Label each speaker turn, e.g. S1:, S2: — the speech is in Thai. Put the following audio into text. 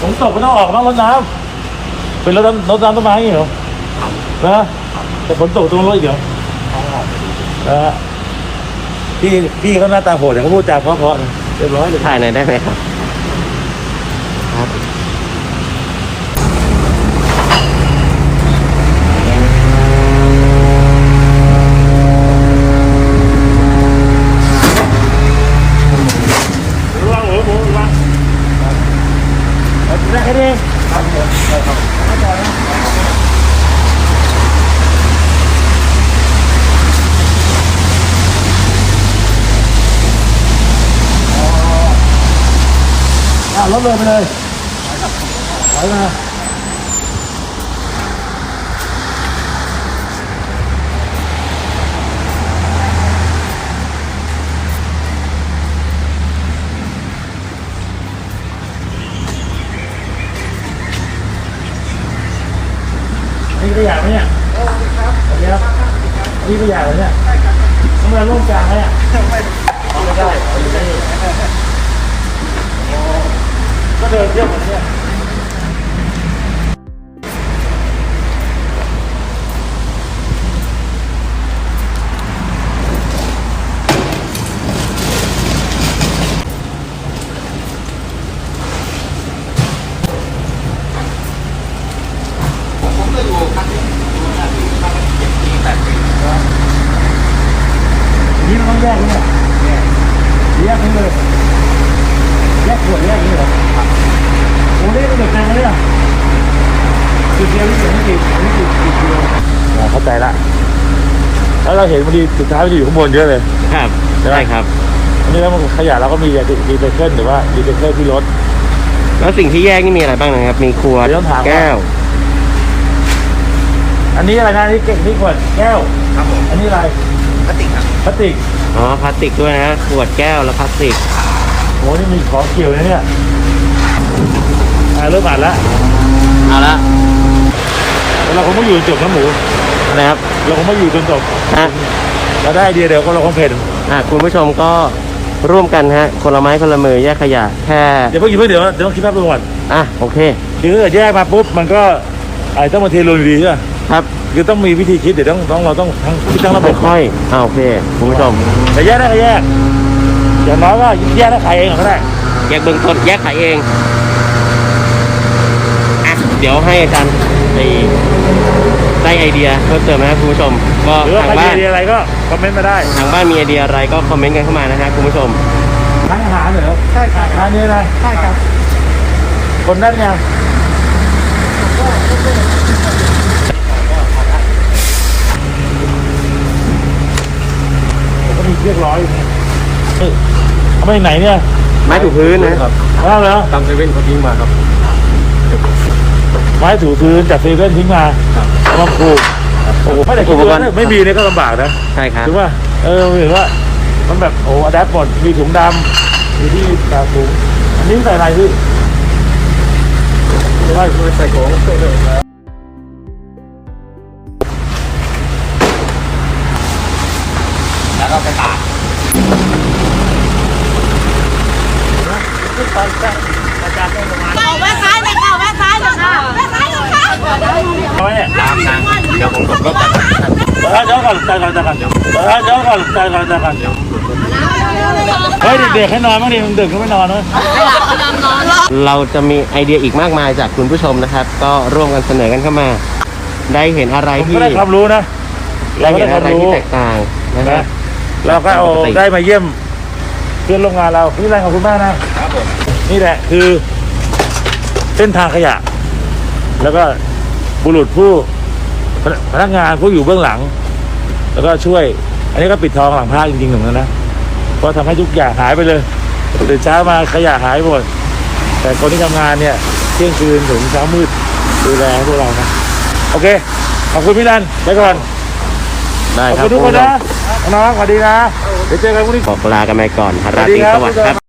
S1: ผมตกไม่ต้องออกนอกรถน้ำเป็นรถน้ำรถน้ำต้นไม้อย่างนี้เหรอนะแต่ฝนตกตรงรดอีกเหรอนะพี่พี่เขาหน้าตาโหดแต่เขาพูดจาเพราะๆนะเรียบร้อยเลย
S2: ถ่ายหน่อยได้ไหมครับ ระ
S1: วังหัวผมระวัง ได้แค่นี้ครับผ ขยะไหมเนี่ยโอเคครับนี่ขยะเหรอเนี่ยทำไมร่วมกลางไหมอะไม่ได้ก็เดินเที่ยวเหมือนเนี่ย แยกเนี่ยแยกนี่เลยแยกขวดแยกนี่เหรอโอ้นี่มันเดือดจังเลยอะจุดเดียวนี่เสียไม่กี่ไม่กี่กี่กิโลเข้าใจละแล้วเราเห็นบางทีสุดท้ายมันจะอยู่ข้างบนเยอะเลย
S2: ครับ
S1: ใช่ไหม
S2: ได้ครับ
S1: อันนี้แล้วมันขยะเราก็มีดีเซเคิลหรือว่าดีเซเคิลที่รถ
S2: แล้วสิ่งที่แยกนี่มีอะไรบ้างนะครับ มีขวด
S1: เดี๋ยวต้องถามว่า
S2: แก้ว
S1: อันนี้อะไรนะนี่เก่งนี่ขวดแก้ว
S3: ครับผม
S1: อันนี้อะไร
S3: พลาสติกครับ
S1: พลาสติก
S2: อ๋อพลาสติกด้วยนะขวดแก้วและพลาสติก
S1: โอ้นี่มีของเกี่ยวนะเนี่ยอ่าเริ่มอ่านละ
S2: เอาละ
S1: แต่เราคงไม่อยู่จนจบนะหมู
S2: นะครับ
S1: เราคงไม่อยู่จนจบ
S2: ฮะ
S1: เราได้ไอเดียเดี๋ยวก็เราคงเพ่น
S2: อะคุณผู้ชมก็ร่วมกันฮะคนละไม้คนละมือแยกขยะแค่
S1: เดี๋ยวเพิ่งคิดเพิ่งเดี๋ยวเดี๋ยวต้องคิดภาพรวมก่อน
S2: อะโอเค
S1: คือถ้าเกิดแยกมาปุ๊บมันก็อาจจะต้องมาเทรวมอยู่ดีใช่ไหม
S2: ครับ
S1: คือต้องมีวิธีคิดเดี๋ยวต้องต้องเราต้องทั้งคิดทั้งระบบ
S2: ค่อยๆอ่าโอเคคุณผู้ชม
S1: แต่แยกได้ก็แยกอย่างน้อยว่าแยกแล้วขายเองก็ได้
S2: แยกเบื้องต้นแยกขายเองอะเดี๋ยวให้อาจารย์ไปได้ไอเดียเพิ่มเติมนะครับคุณผู้ชม ก็
S1: หรือว่า
S2: ทาง
S1: ใครมี
S2: บ้าน
S1: ไอเดียอะไรก็คอมเมนต์มาได้
S2: ทางบ้านมีไอเดียอะไรก็คอมเมนต์กันเข้ามานะฮะคุณผู้ชม
S1: ร้านอาหารเหรอ
S3: ใช่ครับ
S1: ร้านนี้นะ
S3: ใช่ครับ
S1: คนนั้นยังก็มี เรียกร้อยอยู่นี่เอ้ยเอาไปไหนเนี่ย
S2: ไม้ถูพื้นนะ
S1: อ้าวเหรอ
S3: ตามเซเว่นเขาทิ้งมาครับ
S1: ไม้ถูพื้นจากเซเว่นทิ้งมาเอามาปลูกโอ้โหไม่ได้คิดว่าไม่มีเนี่ยก็ลำบากนะ
S2: ใช่ครับ
S1: ถือว่าเออเห็นว่า มันแบบโอ้อะแดปหมดมีถุงดำมีที่ตากถุงอันนี้ใส่อะไรพี่ ใส่
S3: ใส่ของ แล้วก็ไปตาก
S4: เอาแม่ซ้ายเลยค่ะแม่ซ้ายเลยค่ะแม่ซ้ายเลยค่ะ
S1: ไมเนี่ย
S3: ตามทางเดี๋ยวผมขับรถจาก
S1: เดี๋ยวเดี๋ยวก่อนใจก่อนใจก่อนเดี๋ยวเดี๋ยวก่อนใจก่อนใจก่อนเฮ้ยเด็กๆให้นอนบ้างดิมึงดึกก็ไม่นอนนะ
S2: เราจะมีไอเดียอีกมากมายจากคุณผู้ชมนะครับ ก็ร่วมกันเสนอกันเข้ามา ได้เห็นอะไรที่
S1: ได้ความรู้นะ
S2: ได้เห็นอะไรที่แตกต่างนะครั
S1: นะ
S2: บ
S1: เราก็เอา
S2: ปกติ
S1: ได้มาเยี่ยมเพื่อนร่วมงานเรานี่แรงขอบคุณมากนะ
S3: ครับผม
S1: นี่แหละคือ เส้นทางขยะ แล้วก็บุรุษผู้พนพนักงานผู้อยู่เบื้องหลัง แล้วก็ช่วย อันนี้ก็ปิดทองหลังพระจริงๆเหมือนกันนะเพราะทำให้ทุกอย่างหายไปเลยตื่นเช้ามาขยะหายหมดแต่คนที่ทำงานเนี่ยเที่ยงคืนถึงเช้ามืดดูแลพวกเรานะ โอเค ขอบคุณพี่นันไปก่อน
S2: ได้
S1: ขอบ
S2: ครับ
S1: คุณทุกคน
S2: ณผู้ช
S1: นะ
S2: ม
S1: น้องๆสวัสดีนะ เดี๋ยวเจอกันพรุ่งนี้
S2: บอกลากันไปก่อนราตรีสวัสดิ์ครับ